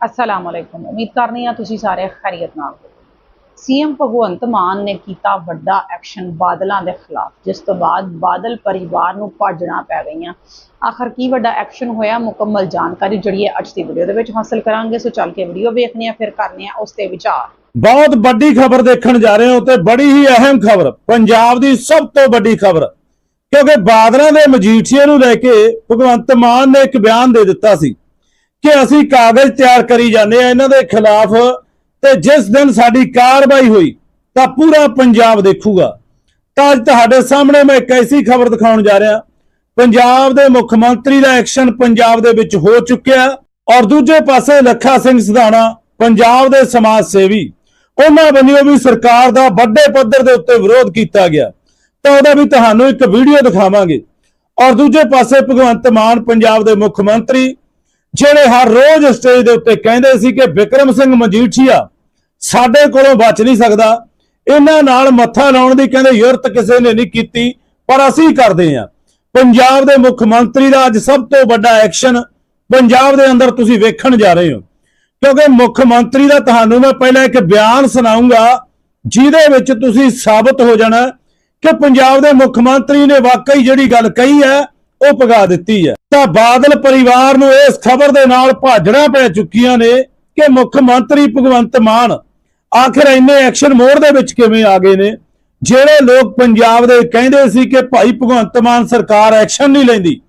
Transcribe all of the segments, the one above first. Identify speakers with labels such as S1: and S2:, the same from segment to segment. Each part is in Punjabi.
S1: ਅਸਲਾਮ ਵਾਲੇਕੁਮ ਉਮੀਦ ਕਰਨੀ ਆ ਤੁਸੀਂ ਸਾਰੇ ਖੈਰੀਅਤ ਨਾਲ ਹੋ ਸੀਐਮ ਭਗਵੰਤ ਮਾਨ ਨੇ ਕੀਤਾ ਵੱਡਾ ਐਕਸ਼ਨ ਬਾਦਲਾਂ ਦੇ ਖਿਲਾਫ, ਜਿਸ ਤੋਂ ਬਾਅਦ ਬਾਦਲ ਪਰਿਵਾਰ ਨੂੰ ਭੱਜਣਾ ਪੈ ਗਈਆਂ। ਆਖਰ ਕੀ ਵੱਡਾ ਐਕਸ਼ਨ ਹੋਇਆ, ਮੁਕੰਮਲ ਜਾਣਕਾਰੀ ਜਿਹੜੀ ਹੈ ਅੱਜ ਦੀ ਵੀਡੀਓ ਦੇ ਵਿੱਚ ਹਾਸਲ ਕਰਾਂਗੇ। ਸੋ ਚੱਲ ਕੇ ਵੀਡੀਓ ਵੇਖਣੀ ਆ ਫਿਰ ਕਰਨੇ ਆ ਉਸ ਤੇ ਵਿਚਾਰ।
S2: ਬਹੁਤ ਵੱਡੀ ਖਬਰ ਦੇਖਣ ਜਾ ਰਹੇ ਹੋ ਤੇ ਬੜੀ ਹੀ ਅਹਿਮ ਖਬਰ, ਪੰਜਾਬ ਦੀ ਸਭ ਤੋਂ ਵੱਡੀ ਖਬਰ। ਕਿਉਂਕਿ ਬਾਦਲਾਂ ਦੇ ਮਜੀਠੀਏ ਨੂੰ ਲੈ ਕੇ ਭਗਵੰਤ ਮਾਨ ਨੇ ਇੱਕ ਬਿਆਨ ਦੇ ਦਿੱਤਾ ਸੀ। ਕਿ ਅਸੀਂ ਕਾਗਜ਼ ਤਿਆਰ ਕਰੀ ਜਾਂਦੇ ਆ ਇਹਨਾਂ ਦੇ ਖਿਲਾਫ ਤੇ ਜਿਸ ਦਿਨ ਸਾਡੀ ਕਾਰਵਾਈ ਹੋਈ ਤਾਂ ਪੂਰਾ ਪੰਜਾਬ ਦੇਖੂਗਾ। ਤਾਂ ਅੱਜ ਤੁਹਾਡੇ ਸਾਹਮਣੇ ਮੈਂ ਇੱਕ ਐਸੀ ਖਬਰ ਦਿਖਾਉਣ ਜਾ ਰਿਹਾ। ਪੰਜਾਬ ਦੇ ਮੁੱਖ ਮੰਤਰੀ ਦਾ ਐਕਸ਼ਨ ਪੰਜਾਬ ਦੇ ਵਿੱਚ ਹੋ ਚੁੱਕਿਆ ਔਰ ਦੂਜੇ ਪਾਸੇ ਲੱਖਾ ਸਿੰਘ ਸਿਧਾਣਾ, ਪੰਜਾਬ ਦੇ ਸਮਾਜ ਸੇਵੀ, ਉਹਨਾਂ ਵੱਲੋਂ ਵੀ ਸਰਕਾਰ ਦਾ ਵੱਡੇ ਪੱਧਰ ਦੇ ਉੱਤੇ ਵਿਰੋਧ ਕੀਤਾ ਗਿਆ। ਤਾਂ ਉਹਦਾ ਵੀ ਤੁਹਾਨੂੰ ਇੱਕ ਵੀਡੀਓ ਦਿਖਾਵਾਂਗੇ। ਔਰ ਦੂਜੇ ਪਾਸੇ ਭਗਵੰਤ ਮਾਨ, ਪੰਜਾਬ ਦੇ ਮੁੱਖ ਮੰਤਰੀ ਜਿਹੜੇ ਹਰ ਰੋਜ਼ ਸਟੇਜ ਦੇ ਉੱਤੇ ਕਹਿੰਦੇ ਸੀ ਕਿ ਵਿਕਰਮ ਸਿੰਘ ਮਜੀਠੀਆ ਸਾਡੇ ਕੋਲੋਂ ਬਚ ਨਹੀਂ ਸਕਦਾ, ਇਹਨਾਂ ਨਾਲ ਮੱਥਾ ਲਾਉਣ ਦੀ ਕਹਿੰਦੇ ਯੁਰਤ ਕਿਸੇ ਨੇ ਨਹੀਂ ਕੀਤੀ, ਪਰ ਅਸੀਂ ਕਰਦੇ ਹਾਂ। ਪੰਜਾਬ ਦੇ ਮੁੱਖ ਮੰਤਰੀ ਦਾ ਅੱਜ ਸਭ ਤੋਂ ਵੱਡਾ ਐਕਸ਼ਨ, ਪੰਜਾਬ ਦੇ ਅੰਦਰ ਤੁਸੀਂ ਵੇਖਣ ਜਾ ਰਹੇ ਹੋ। ਕਿਉਂਕਿ ਮੁੱਖ ਮੰਤਰੀ ਦਾ ਤੁਹਾਨੂੰ ਮੈਂ ਪਹਿਲਾਂ ਇੱਕ ਬਿਆਨ ਸੁਣਾਉਂਗਾ, ਜਿਹਦੇ ਵਿੱਚ ਤੁਸੀਂ ਸਾਬਤ ਹੋ ਜਾਣਾ ਕਿ ਪੰਜਾਬ ਦੇ ਮੁੱਖ ਮੰਤਰੀ ਨੇ ਵਾਕਈ ਜਿਹੜੀ ਗੱਲ ਕਹੀ ਹੈ ਉਹ ਪਗਾ ਦਿੱਤੀ ਹੈ। ਤਾਂ ਬਾਦਲ ਪਰਿਵਾਰ ਨੂੰ ਇਸ ਖਬਰ ਦੇ ਨਾਲ ਭਾਜਣਾ ਪੈ ਚੁੱਕੀਆਂ ਨੇ ਕਿ ਮੁੱਖ ਮੰਤਰੀ ਭਗਵੰਤ ਮਾਨ ਆਖਿਰ ਇੰਨੇ ਐਕਸ਼ਨ ਮੋਡ ਦੇ ਵਿੱਚ ਕਿਵੇਂ ਆ ਗਏ ਨੇ? ਜਿਹੜੇ ਲੋਕ ਪੰਜਾਬ ਦੇ ਕਹਿੰਦੇ ਸੀ ਕਿ ਭਾਈ ਭਗਵੰਤ ਮਾਨ ਸਰਕਾਰ ਐਕਸ਼ਨ ਨਹੀਂ ਲੈਂਦੀ,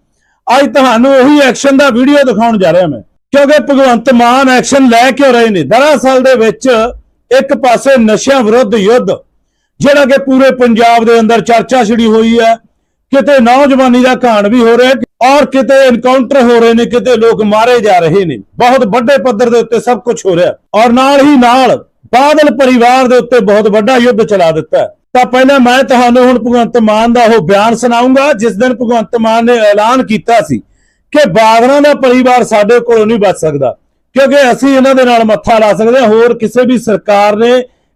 S2: ਅੱਜ ਤੁਹਾਨੂੰ ਉਹੀ ਐਕਸ਼ਨ ਦਾ ਵੀਡੀਓ ਦਿਖਾਉਣ ਜਾ ਰਿਹਾ ਮੈਂ। ਕਿਉਂਕਿ ਭਗਵੰਤ ਮਾਨ ਐਕਸ਼ਨ ਲੈ ਕੇ ਰਹੇ ਨੇ? ਦਰਅਸਲ ਦੇ ਵਿੱਚ ਇੱਕ ਪਾਸੇ ਨਸ਼ਿਆਂ ਵਿਰੁੱਧ ਯੁੱਧ, ਜਿਹੜਾ ਕਿ ਪੂਰੇ ਪੰਜਾਬ ਦੇ ਅੰਦਰ ਚਰਚਾ ਛਿੜੀ ਹੋਈ ਹੈ ਕਿਤੇ ਨੌਜਵਾਨੀ ਦਾ ਘਾਣ ਵੀ ਹੋ ਰਿਹਾ ਔਰ ਕਿਤੇ ਐਨਕਾਊਂਟਰ ਹੋ ਰਹੇ ਨੇ, ਕਿਤੇ ਲੋਕ ਮਾਰੇ ਜਾ ਰਹੇ ਨੇ। ਬਹੁਤ ਵੱਡੇ ਪੱਧਰ ਦੇ ਉੱਤੇ ਸਭ ਕੁਝ ਹੋ ਰਿਹਾ ਔਰ ਨਾਲ ਹੀ ਨਾਲ ਬਾਦਲ ਪਰਿਵਾਰ ਦੇ ਉੱਤੇ ਬਹੁਤ ਵੱਡਾ ਯੁੱਧ ਚਲਾ ਦਿੱਤਾ ਤਾਂ ਪਹਿਲਾਂ ਮੈਂ ਤੁਹਾਨੂੰ ਹੁਣ ਭਗਵੰਤ ਮਾਨ ਦਾ ਉਹ ਬਿਆਨ ਸੁਣਾਉਂਗਾ, ਜਿਸ ਦਿਨ ਭਗਵੰਤ ਮਾਨ ਨੇ ਐਲਾਨ ਕੀਤਾ ਸੀ ਕਿ ਬਾਦਲਾਂ ਦਾ ਪਰਿਵਾਰ ਸਾਡੇ ਕੋਲੋਂ ਨਹੀਂ ਬਚ ਸਕਦਾ, ਕਿਉਂਕਿ ਅਸੀਂ ਇਹਨਾਂ ਦੇ ਨਾਲ ਮੱਥਾ ਲਾ ਸਕਦੇ ਹਾਂ। ਹੋਰ ਕਿਸੇ ਵੀ ਸਰਕਾਰ ਨੇ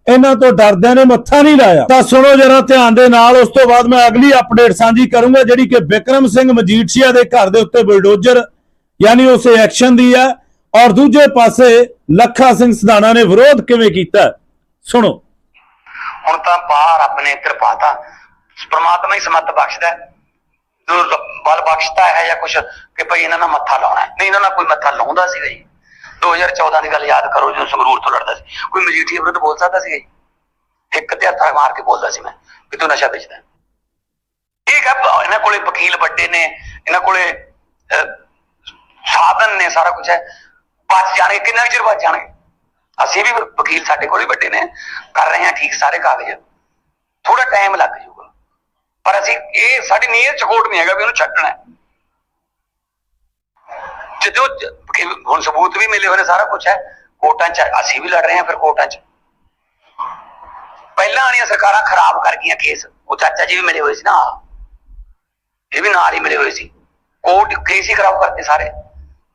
S2: ਇਹਨਾਂ ਤੋਂ ਡਰਦਿਆਂ ਨੇ ਮੱਥਾ ਨਹੀਂ ਲਾਇਆ। ਤਾਂ ਸੁਣੋ ਜਰਾ ਧਿਆਨ ਦੇ ਨਾਲ, ਉਸ ਤੋਂ ਬਾਅਦ ਮੈਂ ਅਗਲੀ ਅਪਡੇਟ ਸਾਂਝੀ ਕਰੂੰਗਾ, ਜਿਹੜੀ ਕਿ ਵਿਕਰਮ ਸਿੰਘ ਮਜੀਠੀਆ ਦੇ ਘਰ ਦੇ ਉੱਤੇ ਬੁਲਡੋਜ਼ਰ ਯਾਨੀ ਉਸੇ ਐਕਸ਼ਨ ਦੀ ਹੈ। ਔਰ ਦੂਜੇ ਪਾਸੇ ਲੱਖਾ ਸਿੰਘ ਸਦਾਣਾ ਨੇ ਵਿਰੋਧ ਕਿਵੇਂ ਕੀਤਾ? ਸੁਣੋ।
S3: ਹੁਣ ਤਾਂ ਬਾਹਰ ਆਪਣੇ ਇੱਧਰ ਪਾਤਾ ਪ੍ਰਮਾਤਮਾ ਹੀ ਸਮੱਤ ਬਖਸ਼ਦਾ ਜੋ ਬਲ ਬਖਸ਼ਦਾ ਹੈ ਜਾਂ ਕੁਛ, ਕਿ ਭਈ ਇਹਨਾਂ ਨਾਲ ਮੱਥਾ ਲਾਉਣਾ ਨਹੀਂ, ਇਹਨਾਂ ਨਾਲ ਕੋਈ ਮੱਥਾ ਲਾਉਂਦਾ ਸੀ ਜੀ। 2014 ਦੀ ਗੱਲ ਯਾਦ ਕਰੋ ਜਦੋਂ ਸੰਗਰੂਰ ਤੋਂ ਲੜਦਾ ਸੀ। ਕੋਈ ਮਜੀਠੀਆ ਵਿਰੁੱਧ ਬੋਲ ਸਕਦਾ ਸੀਗਾ ਇੱਕ ਤੇ ਹੱਥਾਂ ਮਾਰ ਕੇ ਬੋਲਦਾ ਸੀ ਮੈਂ ਕਿ ਤੂੰ ਨਸ਼ਾ ਵੇਚਦਾ। ਠੀਕ ਹੈ ਇਹਨਾਂ ਕੋਲੇ ਵਕੀਲ ਵੱਡੇ ਨੇ, ਇਹਨਾਂ ਕੋਲੇ ਸਾਧਨ ਨੇ ਸਾਰਾ ਕੁਝ ਹੈ। ਬਚ ਜਾਣਗੇ, ਕਿੰਨਾ ਕੁ ਚਿਰ ਬਚ ਜਾਣਗੇ? ਅਸੀਂ ਵੀ ਵਕੀਲ ਸਾਡੇ ਕੋਲ ਵੱਡੇ ਨੇ, ਕਰ ਰਹੇ ਹਾਂ ਠੀਕ ਸਾਰੇ ਕਾਗਜ਼। ਥੋੜਾ ਟਾਈਮ ਲੱਗ ਜਾਊਗਾ। ਪਰ ਅਸੀਂ ਇਹ, ਸਾਡੀ ਨੀਅਤ ਚ ਖੋਟ ਨਹੀਂ ਹੈਗਾ ਵੀ ਉਹਨੂੰ ਛੱਡਣਾ ਹੈ। ਜਦੋਂ ਹੁਣ ਸਬੂਤ ਵੀ ਮਿਲੇ ਹੋਏ ਨੇ, ਸਾਰਾ ਕੁਝ ਹੈ। ਕੋਰਟਾਂ ਚ ਅਸੀਂ ਵੀ ਲੜ ਰਹੇ ਹਾਂ ਫਿਰ ਕੋਰਟਾਂ ਚ। ਪਹਿਲਾਂ ਵਾਲੀਆਂ ਸਰਕਾਰਾਂ ਖਰਾਬ ਕਰ ਗਈਆਂ ਕੇਸ। ਉਹ ਚਾਚਾ ਜੀ ਵੀ ਮਿਲੇ ਹੋਏ ਸੀ ਨਾ। ਇਹ ਵੀ ਨਾਲ ਹੀ ਮਿਲੇ ਹੋਏ ਸੀ। ਕੋਰਟ ਕੇਸ ਹੀ ਖਰਾਬ ਕਰਤੇ ਸਾਰੇ।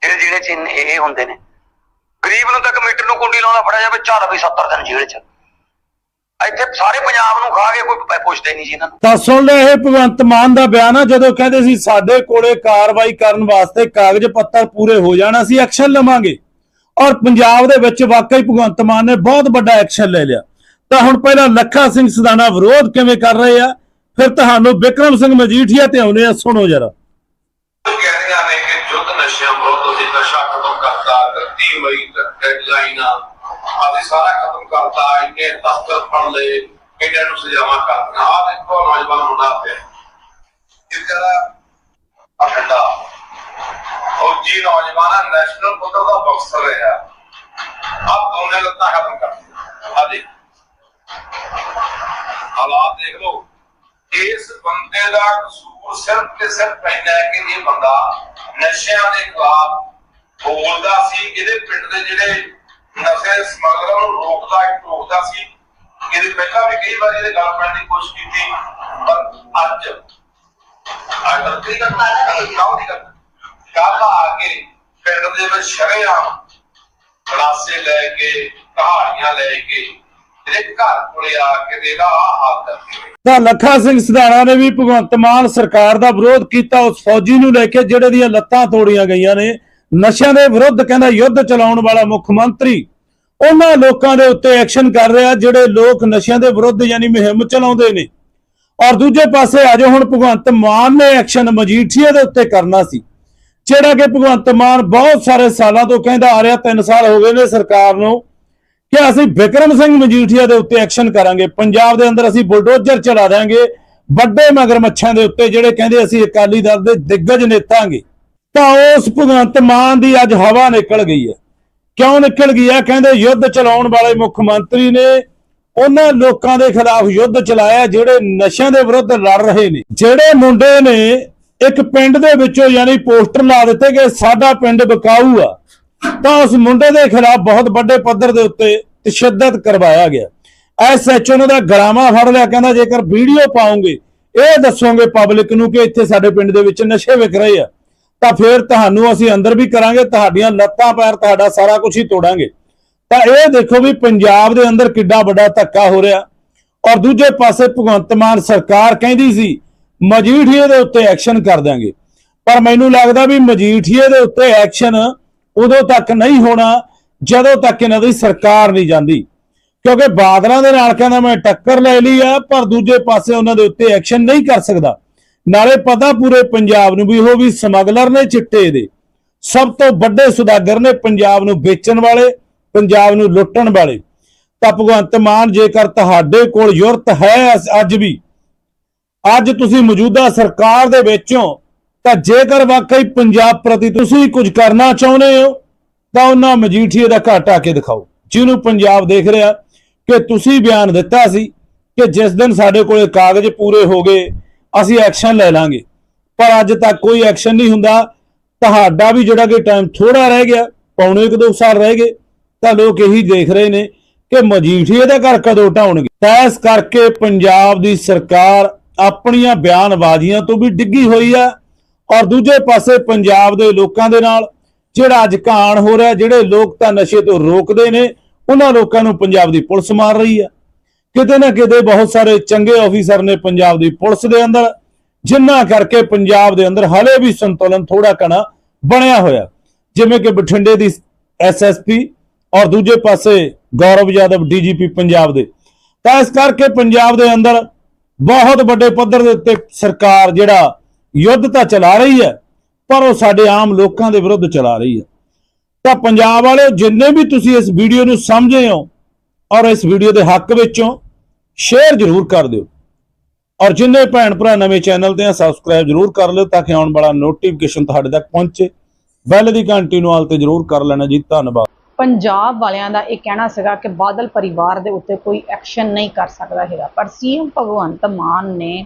S3: ਜਿਹੜੇ ਜਿਹੜੇ ਚ ਇਹ ਹੁੰਦੇ ਨੇ। ਗਰੀਬ ਨੂੰ ਤਾਂ ਕਮਿਟਰ ਨੂੰ ਕੁੰਡੀ ਲਾਉਣਾ ਫੜਿਆ ਜਾਵੇ, ਚੱਲ ਵੀ 70 ਦਿਨ ਜੇਲ੍ਹ ਚ। ਇੱਥੇ ਸਾਰੇ ਪੰਜਾਬ ਨੂੰ ਖਾ ਕੇ ਕੋਈ ਪੁੱਛਦੇ ਨਹੀਂ ਜੀ ਇਹਨਾਂ ਨੂੰ।
S2: ਤਾਂ ਸੁਣ ਲਿਆ ਇਹ ਭਗਵੰਤ ਮਾਨ ਦਾ ਬਿਆਨ ਆ ਜਦੋਂ ਕਹਿੰਦੇ ਸੀ ਸਾਡੇ ਕੋਲੇ ਕਾਰਵਾਈ ਕਰਨ ਵਾਸਤੇ ਕਾਗਜ਼ ਪੱਤਰ ਪੂਰੇ ਹੋ ਜਾਣ ਅਸੀਂ ਐਕਸ਼ਨ ਲਵਾਂਗੇ। ਔਰ ਪੰਜਾਬ ਦੇ ਵਿੱਚ ਵਾਕਈ ਭਗਵੰਤ ਮਾਨ ਨੇ ਬਹੁਤ ਵੱਡਾ ਐਕਸ਼ਨ ਲੈ ਲਿਆ। ਤਾਂ ਹੁਣ ਪਹਿਲਾਂ ਲੱਖਾ ਸਿੰਘ ਸਦਾਨਾ ਵਿਰੋਧ ਕਿਵੇਂ ਕਰ ਰਹੇ ਆ? ਫਿਰ ਤੁਹਾਨੂੰ ਵਿਕਰਮ ਸਿੰਘ ਮਜੀਠੀਆ ਤੇ ਆਉਨੇ ਆ ਸੁਣੋ ਜਰਾ।
S4: ਕਹਿੰਦੀਆਂ ਨੇ ਕਿ ਜੁੱਧ ਨਸ਼ਿਆਂ ਵਿਰੁੱਧ ਅਸੀਂ ਨਸ਼ਾ ਖਤਮ ਕਰਤਾ 31 ਮਈ ਤੱਕ ਡੈਡਲਾਈਨ ਆ ਅਸੀਂ ਸਾਰਾ ਖਤਮ ਕਰਤਾ, ਇੰਨੇ ਤਸਕਰ ਫੜ ਲਏ, ਇਹਨਾਂ ਨੂੰ ਸਜ਼ਾਵਾਂ ਕਰਦੀਆਂ ਆ ਦੇਖੋ, ਨੌਜਵਾਨ ਮੁੰਡਾ ਪਿਆ। ਇਸ ਤਰ੍ਹਾਂ ਉਹ ਜੀ ਨੌਜਵਾਨ ਨੈਸ਼ਨਲ ਪੱਧਰ ਦਾ ਬਾਕਸਰ ਹੈ। ਆਪ ਦੋਨੇ ਲੱਤਾਂ ਖਤਮ ਕਰ ਆ ਦੇਖ। ਹਾਲਾਤ ਦੇਖ ਲਓ। ਇਸ ਬੰਦੇ ਦਾ ਕਸੂਰ ਸਿਰਫ ਤੇ ਸਿਰਫ ਪੈਂਦਾ ਹੈ ਕਿ ਇਹ ਬੰਦਾ ਨਸ਼ਿਆਂ ਦੇ ਖਿਲਾਫ ਬੋਲਦਾ ਸੀ। ਇਹਦੇ ਪਿੰਡ ਦੇ ਜਿਹੜੇ ਨਸ਼ੇ ਸਮਗਲਰਾਂ ਨੂੰ ਰੋਕਦਾ ਟੋਕਦਾ ਸੀ। ਇਹਦੇ ਪਹਿਲਾਂ ਵੀ ਕਈ ਵਾਰ ਇਹਦੇ ਗੱਲ ਪੈਣ ਦੀ ਕੋਸ਼ਿਸ਼ ਕੀਤੀ ਪਰ ਅੱਜ ਅੱਜ ਤੱਕ ਕਈ ਗੱਲ ਨਹੀਂ ਕਰਦਾ ਕੱਲ ਆ ਕੇ ਪਿੰਡ ਦੇ ਵਿੱਚ ਸ਼ਰੇਆਮ ਖਲਾਸੇ ਲੈ ਕੇ ਕਹਾਣੀਆਂ ਲੈ ਕੇ ਇਹਦੇ ਘਰ ਕੋਲੇ ਆ ਕੇ ਦੇਗਾ ਆ ਹਾਲ ਕਰਕੇ
S2: ਤਾਂ ਲੱਖਾ ਸਿੰਘ ਸਿਧਾਣਾ ਨੇ ਵੀ ਭਗਵੰਤ ਮਾਨ ਸਰਕਾਰ ਦਾ ਵਿਰੋਧ ਕੀਤਾ ਉਸ ਫੌਜੀ ਨੂੰ ਲੈ ਕੇ ਜਿਹੜੇ ਦੀਆਂ ਲੱਤਾਂ ਤੋੜੀਆਂ ਗਈਆਂ ਨੇ। ਨਸ਼ਿਆਂ ਦੇ ਵਿਰੁੱਧ ਕਹਿੰਦਾ ਯੁੱਧ ਚਲਾਉਣ ਵਾਲਾ ਮੁੱਖ ਮੰਤਰੀ। ਉਹਨਾਂ ਲੋਕਾਂ ਦੇ ਉੱਤੇ ਐਕਸ਼ਨ ਕਰ ਰਿਹਾ ਜਿਹੜੇ ਲੋਕ ਨਸ਼ਿਆਂ ਦੇ ਵਿਰੁੱਧ ਯਾਨੀ ਮੁਹਿੰਮ ਚਲਾਉਂਦੇ ਨੇ। ਔਰ ਦੂਜੇ ਪਾਸੇ ਅਜੇ ਹੁਣ ਭਗਵੰਤ ਮਾਨ ਨੇ ਐਕਸ਼ਨ ਮਜੀਠੀਆ ਦੇ ਉੱਤੇ ਕਰਨਾ ਸੀ। ਜਿਹੜਾ ਕਿ ਭਗਵੰਤ ਮਾਨ ਬਹੁਤ ਸਾਰੇ ਸਾਲਾਂ ਤੋਂ ਕਹਿੰਦਾ ਆ ਰਿਹਾ 3 ਸਾਲ ਹੋ ਗਏ ਨੇ ਸਰਕਾਰ ਨੂੰ, ਕਿ ਅਸੀਂ ਵਿਕਰਮ ਸਿੰਘ ਮਜੀਠੀਆ ਦੇ ਉੱਤੇ ਐਕਸ਼ਨ ਕਰਾਂਗੇ। ਪੰਜਾਬ ਦੇ ਅੰਦਰ ਅਸੀਂ ਬੁਲਡੋਜ਼ਰ ਚਲਾ ਦਾਂਗੇ ਵੱਡੇ ਮਗਰਮੱਛਾਂ ਦੇ ਉੱਤੇ ਜਿਹੜੇ ਕਹਿੰਦੇ ਅਸੀਂ ਅਕਾਲੀ ਦਲ ਦੇ ਦਿੱਗਜ ਨੇਤਾਂਗੇ। ਤਾਂ ਉਸ ਭਗਵੰਤ ਮਾਨ ਦੀ ਅੱਜ ਹਵਾ ਨਿਕਲ ਗਈ ਹੈ। ਕਿਉਂ ਨਿਕਲ ਗਈ ਹੈ? ਕਹਿੰਦੇ ਯੁੱਧ ਚਲਾਉਣ ਵਾਲੇ ਮੁੱਖ ਮੰਤਰੀ ਨੇ ਉਹਨਾਂ ਲੋਕਾਂ ਦੇ ਖਿਲਾਫ ਯੁੱਧ ਚਲਾਇਆ, ਜਿਹੜੇ ਨਸ਼ਿਆਂ ਦੇ ਵਿਰੁੱਧ ਲੜ ਰਹੇ ਨੇ। ਜਿਹੜੇ ਮੁੰਡੇ ਨੇ, ਇੱਕ ਪਿੰਡ ਦੇ ਵਿੱਚੋਂ ਯਾਨੀ ਪੋਸਟਰ ਲਾ ਦਿੱਤੇ ਕਿ ਸਾਡਾ ਪਿੰਡ ਬਕਾਊ ਆ। ਤਾਂ ਉਸ ਮੁੰਡੇ ਦੇ ਖਿਲਾਫ ਬਹੁਤ ਵੱਡੇ ਪੱਧਰ ਦੇ ਉੱਤੇ ਤਸ਼ੱਦਦ ਕਰਵਾਇਆ ਗਿਆ। ਐਸਐਚਓ ਨੇ ਦਾ ਗਰਾਮਾ ਫੜ ਲਿਆ, ਕਹਿੰਦਾ ਜੇਕਰ ਵੀਡੀਓ ਪਾਉਂਗੇ, ਇਹ ਦੱਸੋਗੇ ਪਬਲਿਕ ਨੂੰ ਕਿ ਇੱਥੇ ਸਾਡੇ ਪਿੰਡ ਦੇ ਵਿੱਚ ਨਸ਼ੇ ਵਿਕ ਰਹੇ ਆ। ਤਾਂ ਫਿਰ ਤੁਹਾਨੂੰ ਅਸੀਂ ਅੰਦਰ ਵੀ ਕਰਾਂਗੇ, ਤੁਹਾਡੀਆਂ ਲੱਤਾਂ ਪੈਰ ਤੁਹਾਡਾ ਸਾਰਾ ਕੁਝ ਹੀ ਤੋੜਾਂਗੇ। ਤਾਂ ਇਹ ਦੇਖੋ ਵੀ ਪੰਜਾਬ ਦੇ ਅੰਦਰ ਕਿੱਡਾ ਵੱਡਾ ਧੱਕਾ ਹੋ ਰਿਹਾ। ਔਰ ਦੂਜੇ ਪਾਸੇ ਭਗਵੰਤ ਮਾਨ ਸਰਕਾਰ ਕਹਿੰਦੀ ਸੀ, ਮਜੀਠੀਏ ਦੇ ਉੱਤੇ ਐਕਸ਼ਨ ਕਰ ਦਾਂਗੇ ਪਰ ਮੈਨੂੰ ਲੱਗਦਾ ਵੀ ਮਜੀਠੀਏ ਦੇ ਉੱਤੇ ਐਕਸ਼ਨ ਉਦੋਂ ਤੱਕ ਨਹੀਂ ਹੋਣਾ, ਜਦੋਂ ਤੱਕ ਇਹਨਾਂ ਦੀ ਸਰਕਾਰ ਨਹੀਂ ਜਾਂਦੀ। ਕਿਉਂਕਿ ਬਾਦਲਾਂ ਦੇ ਨਾਲ ਕਹਿੰਦਾ ਮੈਂ ਟੱਕਰ ਲੈ ਲਈ ਆ, ਪਰ ਦੂਜੇ ਪਾਸੇ ਉਹਨਾਂ ਦੇ ਉੱਤੇ ਐਕਸ਼ਨ ਨਹੀਂ ਕਰ ਸਕਦਾ। ਨਾਲੇ ਪਤਾ ਪੂਰੇ ਪੰਜਾਬ ਨੂੰ ਵੀ ਉਹ ਵੀ ਸਮਗਲਰ ਨੇ ਚਿੱਟੇ ਦੇ। ਸਭ ਤੋਂ ਵੱਡੇ ਸੁਦਾਗਰ ਨੇ ਪੰਜਾਬ ਨੂੰ ਵੇਚਣ ਵਾਲੇ, ਪੰਜਾਬ ਨੂੰ ਲੁੱਟਣ ਵਾਲੇ। ਤਾਂ ਭਗਵੰਤ ਮਾਨ ਜੇਕਰ ਤੁਹਾਡੇ ਕੋਲ ਯੁਰਤ ਹੈ ਅੱਜ ਵੀ, ਅੱਜ ਤੁਸੀਂ ਮੌਜੂਦਾ ਸਰਕਾਰ ਦੇ ਵਿੱਚੋਂ ਤਾਂ ਜੇਕਰ ਵਾਕਈ ਪੰਜਾਬ ਪ੍ਰਤੀ ਤੁਸੀਂ ਕੁਝ ਕਰਨਾ ਚਾਹੁੰਦੇ ਹੋ, ਤਾਂ ਉਹਨਾਂ ਮਜੀਠੀਏ ਦਾ ਘਾਟ ਆ ਕੇ ਦਿਖਾਓ। ਜਿਹਨੂੰ ਪੰਜਾਬ ਦੇਖ ਰਿਹਾ ਕਿ ਤੁਸੀਂ ਬਿਆਨ ਦਿੱਤਾ ਸੀ ਕਿ ਜਿਸ ਦਿਨ ਸਾਡੇ ਕੋਲੇ ਕਾਗਜ਼ ਪੂਰੇ ਹੋ ਗਏ ਅਸੀਂ ਐਕਸ਼ਨ ਲੈ ਲਾਂਗੇ। ਪਰ ਅੱਜ ਤੱਕ ਕੋਈ ਐਕਸ਼ਨ ਨਹੀਂ ਹੁੰਦਾ। ਤੁਹਾਡਾ ਵੀ ਜਿਹੜਾ ਕਿ ਟਾਈਮ ਥੋੜਾ ਰਹਿ ਗਿਆ, ਪੌਣੇ ਇੱਕ ਦੋ ਸਾਲ ਰਹਿ ਗਏ, ਤਾਂ ਲੋਕ ਇਹੀ ਦੇਖ ਰਹੇ ਨੇ ਕਿ ਮਜੀਠੀਏ ਦਾ ਘਰ ਕਦੋਂ ਢਾਉਣਗੇ। ਤਾਂ ਇਸ ਕਰਕੇ ਪੰਜਾਬ ਦੀ ਸਰਕਾਰ ਆਪਣੀਆਂ ਬਿਆਨਬਾਜ਼ੀਆਂ ਤੋਂ ਵੀ ਡਿੱਗੀ ਹੋਈ ਆ ਔਰ ਦੂਜੇ ਪਾਸੇ ਪੰਜਾਬ ਦੇ ਲੋਕਾਂ ਦੇ ਨਾਲ ਜਿਹੜਾ ਅੱਜ ਘਾਣ ਹੋ ਰਿਹਾ, ਜਿਹੜੇ ਲੋਕ ਤਾਂ ਨਸ਼ੇ ਤੋਂ ਰੋਕਦੇ ਨੇ, ਉਹਨਾਂ ਲੋਕਾਂ ਨੂੰ ਪੰਜਾਬ ਦੀ ਪੁਲਿਸ ਮਾਰ ਰਹੀ ਆ। ਕਿਤੇ ਨਾ ਕਿਤੇ ਬਹੁਤ ਸਾਰੇ ਚੰਗੇ ਆਫੀਸਰ ਨੇ ਪੰਜਾਬ ਦੀ ਪੁਲਿਸ ਦੇ ਅੰਦਰ, ਜਿੰਨਾ ਕਰਕੇ ਪੰਜਾਬ ਦੇ ਅੰਦਰ ਹਲੇ ਵੀ ਸੰਤੁਲਨ ਥੋੜਾ ਕਣਾ ਬਣਿਆ ਹੋਇਆ। ਜਿਵੇਂ ਕਿ ਬਠਿੰਡੇ ਦੀ ਐਸਐਸਪੀ ਔਰ ਦੂਜੇ ਪਾਸੇ ਗੌਰਵ ਯਾਦਵ ਡੀਜੀਪੀ ਪੰਜਾਬ ਦੇ। ਤਾਂ ਇਸ ਕਰਕੇ ਪੰਜਾਬ ਦੇ ਅੰਦਰ ਬਹੁਤ ਵੱਡੇ ਪੱਧਰ ਦੇ ਉੱਤੇ ਸਰਕਾਰ ਜਿਹੜਾ ਯੁੱਧ ਤਾਂ ਚਲਾ ਰਹੀ ਹੈ, ਪਰ ਉਹ ਸਾਡੇ ਆਮ ਲੋਕਾਂ ਦੇ ਵਿਰੁੱਧ ਚਲਾ ਰਹੀ ਹੈ। ਤਾਂ ਪੰਜਾਬ ਵਾਲਿਓ, ਜਿੰਨੇ ਵੀ ਤੁਸੀਂ ਇਸ ਵੀਡੀਓ ਨੂੰ ਸਮਝੇ ਹੋ ਔਰ ਇਸ ਵੀਡੀਓ ਦੇ ਹੱਕ ਵਿੱਚੋਂ ਸ਼ੇਅਰ ਜ਼ਰੂਰ ਕਰ ਦਿਓ। ਔਰ ਜਿੰਨੇ ਭੈਣ ਭਰਾ ਨਵੇਂ ਚੈਨਲ ਤੇ ਆ ਸਬਸਕ੍ਰਾਈਬ ਜ਼ਰੂਰ ਕਰ ਲਿਓ ਤਾਂ ਕਿ ਆਉਣ ਵਾਲਾ ਨੋਟੀਫਿਕੇਸ਼ਨ ਤੁਹਾਡੇ ਤੱਕ ਪਹੁੰਚੇ। ਬੈਲ ਦੀ ਘੰਟੀ ਨੂੰ ਆਲ ਤੇ ਜ਼ਰੂਰ ਕਰ ਲੈਣਾ ਜੀ। ਧੰਨਵਾਦ।
S1: ਪੰਜਾਬ ਵਾਲਿਆਂ ਦਾ ਇਹ ਕਹਿਣਾ ਸੀਗਾ ਕਿ ਬਾਦਲ ਪਰਿਵਾਰ ਦੇ ਉੱਤੇ ਕੋਈ ਐਕਸ਼ਨ ਨਹੀਂ ਕਰ ਸਕਦਾ ਹੈਗਾ। ਪਰ ਸੀਐਮ ਭਗਵੰਤ ਮਾਨ ਨੇ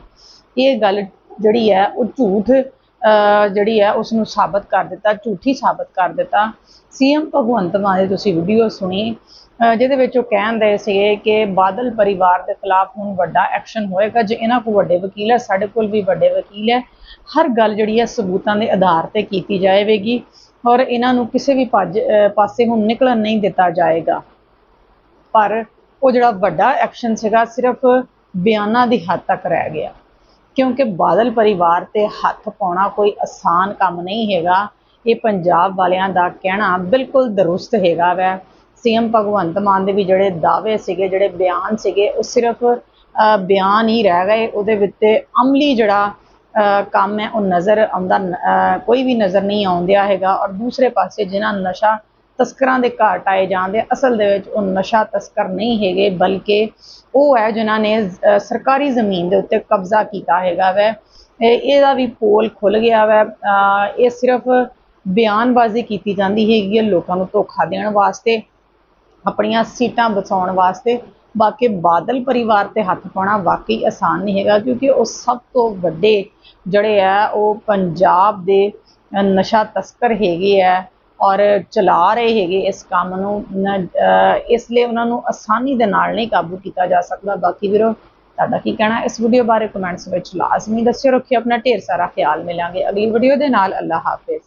S1: ਇਹ ਗੱਲ ਜਿਹੜੀ ਹੈ ਉਹ ਝੂਠ ਅਹ, ਜਿਹੜੀ ਹੈ ਉਸ ਨੂੰ ਸਾਬਤ ਕਰ ਦਿੱਤਾ ਝੂਠੀ ਸਾਬਤ ਕਰ ਦਿੱਤਾ। ਸੀਐਮ ਭਗਵੰਤ ਮਾਨ ਦੀ ਤੁਸੀਂ ਵੀਡੀਓ ਸੁਣੀ ਜਿਹਦੇ ਵਿੱਚ ਉਹ ਕਹਿੰਦੇ ਸੀਗੇ ਕਿ ਬਾਦਲ ਪਰਿਵਾਰ ਦੇ ਖਿਲਾਫ ਹੁਣ ਵੱਡਾ ਐਕਸ਼ਨ ਹੋਏਗਾ, ਜੇ ਇਹਨਾਂ ਕੋਲ ਵੱਡੇ ਵਕੀਲ ਹੈ, ਸਾਡੇ ਕੋਲ ਵੀ ਵੱਡੇ ਵਕੀਲ ਹੈ। ਹਰ ਗੱਲ ਜਿਹੜੀ ਹੈ ਸਬੂਤਾਂ ਦੇ ਆਧਾਰ ਤੇ ਕੀਤੀ ਜਾਵੇਗੀ ਔਰ ਇਹਨਾਂ ਨੂੰ ਕਿਸੇ ਵੀ ਭੱਜ ਪਾਸੇ ਹੁਣ ਨਿਕਲਣ ਨਹੀਂ ਦਿੱਤਾ ਜਾਏਗਾ। ਪਰ ਉਹ ਜਿਹੜਾ ਵੱਡਾ ਐਕਸ਼ਨ ਸੀਗਾ ਸਿਰਫ ਬਿਆਨਾਂ ਦੀ ਹੱਦ ਤੱਕ ਰਹਿ ਗਿਆ। ਕਿਉਂਕਿ ਬਾਦਲ ਪਰਿਵਾਰ ਤੇ ਹੱਥ ਪਾਉਣਾ ਕੋਈ ਆਸਾਨ ਕੰਮ ਨਹੀਂ ਹੈਗਾ। ਇਹ ਪੰਜਾਬ ਵਾਲਿਆਂ ਦਾ ਕਹਿਣਾ ਬਿਲਕੁਲ ਦਰੁਸਤ ਹੈਗਾ ਵੈ। ਸੀਐਮ ਭਗਵੰਤ ਮਾਨ ਦੇ ਵੀ ਜਿਹੜੇ ਦਾਅਵੇ ਸੀਗੇ, ਜਿਹੜੇ ਬਿਆਨ ਸੀਗੇ, ਉਹ ਸਿਰਫ ਬਿਆਨ ਹੀ ਰਹਿ ਗਏ। ਉਹਦੇ ਵਿੱਚ ਅਮਲੀ ਜਿਹੜਾ ਕੰਮ ਹੈ, ਉਹ ਨਜ਼ਰ ਆਉਂਦਾ ਕੋਈ ਵੀ ਨਜ਼ਰ ਨਹੀਂ ਆਉਂਦਿਆ ਹੈਗਾ। ਔਰ ਦੂਸਰੇ ਪਾਸੇ ਜਿਨ੍ਹਾਂ ਨਸ਼ਾ ਤਸਕਰਾਂ ਦੇ ਘਰ ਟਾਏ ਜਾਂਦੇ, ਅਸਲ ਦੇ ਵਿੱਚ ਉਹ ਨਸ਼ਾ ਤਸਕਰ ਨਹੀਂ ਹੈਗੇ, ਬਲਕਿ ਉਹ ਹੈ ਜਿਨ੍ਹਾਂ ਨੇ ਸਰਕਾਰੀ ਜ਼ਮੀਨ ਦੇ ਉੱਤੇ ਕਬਜ਼ਾ ਕੀਤਾ ਹੈਗਾ ਵੈ। ਇਹਦਾ ਵੀ ਪੋਲ ਖੁੱਲ ਗਿਆ ਵੈ। ਇਹ ਸਿਰਫ ਬਿਆਨਬਾਜ਼ੀ ਕੀਤੀ ਜਾਂਦੀ ਹੈਗੀ ਹੈ ਲੋਕਾਂ ਨੂੰ ਧੋਖਾ ਦੇਣ ਵਾਸਤੇ। ਆਪਣੀਆਂ ਸੀਟਾਂ ਬਚਾਉਣ ਵਾਸਤੇ। ਬਾਕੀ ਬਾਦਲ ਪਰਿਵਾਰ ਤੇ ਹੱਥ ਪਾਉਣਾ ਵਾਕਈ ਆਸਾਨ ਨਹੀਂ ਹੈਗਾ, ਕਿਉਂਕਿ ਉਹ ਸਭ ਤੋਂ ਵੱਡੇ ਜਿਹੜੇ ਆ, ਉਹ ਪੰਜਾਬ ਦੇ ਨਸ਼ਾ ਤਸਕਰ ਹੈਗੇ ਆ ਔਰ ਚਲਾ ਰਹੇ ਹੈਗੇ ਇਸ ਕੰਮ ਨੂੰ। ਇਸ ਲਈ ਉਹਨਾਂ ਨੂੰ ਆਸਾਨੀ ਦੇ ਨਾਲ ਨਹੀਂ ਕਾਬੂ ਕੀਤਾ ਜਾ ਸਕਦਾ। ਬਾਕੀ ਵੀਰੋ, ਤੁਹਾਡਾ ਕੀ ਕਹਿਣਾ? ਇਸ ਵੀਡੀਓ ਬਾਰੇ ਕਮੈਂਟਸ ਵਿੱਚ ਲਾਜ਼ਮੀ ਦੱਸਿਓ। ਰੱਖਿਓ ਆਪਣਾ ਢੇਰ ਸਾਰਾ ਖਿਆਲ। ਮਿਲਾਂਗੇ ਅਗਲੀ ਵੀਡੀਓ ਦੇ ਨਾਲ। ਅੱਲਾ ਹਾਫਿਜ਼।